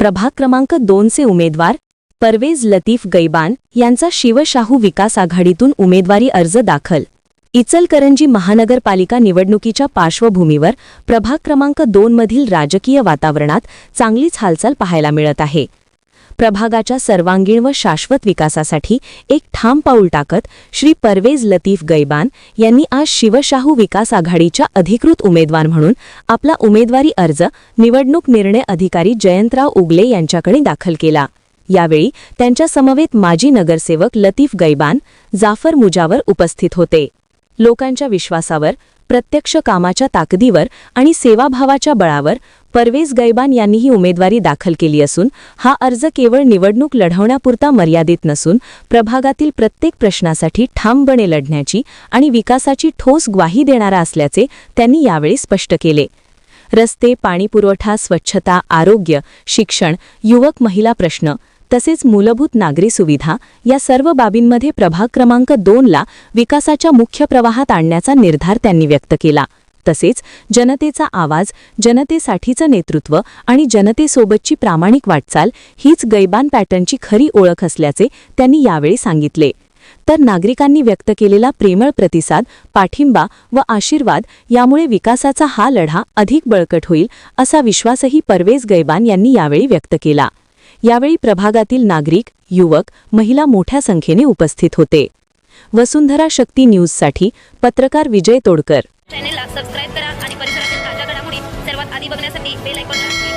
प्रभाग क्रमांक दोनचे उमेदवार परवेज लतीफ गैबान यांचा शिवशाहू विकास आघाडीतून उमेदवारी अर्ज दाखल. इचलकरंजी महानगरपालिका निवडणुकीच्या पार्श्वभूमीवर प्रभाग क्रमांक दोनमधील राजकीय वातावरणात चांगलीच हालचाल पाहायला मिळत आहे. प्रभागाच्या सर्वांगीण व शाश्वत विकासासाठी एक ठाम पाऊल टाकत श्री परवेज लतीफ गैबान यांनी आज शिवशाहू विकास आघाडीच्या अधिकृत उमेदवार म्हणून आपला उमेदवारी अर्ज निवडणूक निर्णय अधिकारी जयंतराव उगले यांच्याकडे दाखल केला. यावेळी त्यांच्या समवेत माजी नगरसेवक लतीफ गैबान जाफर मुजावर उपस्थित होते. लोकांच्या विश्वासावर प्रत्यक्ष कामाच्या ताकदीवर आणि सेवाभावाच्या बळावर परवेज गैबान यांनी ही उमेदवारी दाखल केली असून हा अर्ज केवळ निवडणूक लढवण्यापुरता मर्यादित नसून प्रभागातील प्रत्येक प्रश्नासाठी ठामपणे लढण्याची आणि विकासाची ठोस ग्वाही देणारा असल्याचे त्यांनी यावेळी स्पष्ट केले. रस्ते पाणीपुरवठा स्वच्छता आरोग्य शिक्षण युवक महिला प्रश्न तसेच मूलभूत नागरी सुविधा या सर्व बाबींमध्ये प्रभाग क्रमांक दोनला विकासाच्या मुख्य प्रवाहात आणण्याचा निर्धार त्यांनी व्यक्त केला. तसेच जनतेचा आवाज जनतेसाठीचं नेतृत्व आणि जनतेसोबतची प्रामाणिक वाटचाल हीच गैबान पॅटर्नची खरी ओळख असल्याचे त्यांनी यावेळी सांगितले. तर नागरिकांनी व्यक्त केलेला प्रेमळ प्रतिसाद पाठिंबा व आशीर्वाद यामुळे विकासाचा हा लढा अधिक बळकट होईल असा विश्वासही परवेज गैबान यांनी यावेळी व्यक्त केला. यावेळी प्रभागातील नागरिक युवक महिला मोठ्या संख्येने उपस्थित होते. वसुंधरा शक्ती न्यूजसाठी पत्रकार विजय तोडकर. चॅनेलला सबस्क्राईब करा आणि परिसरातील ताज्या घडामोडी सर्वात आधी बघण्यासाठी बेल आयकॉनला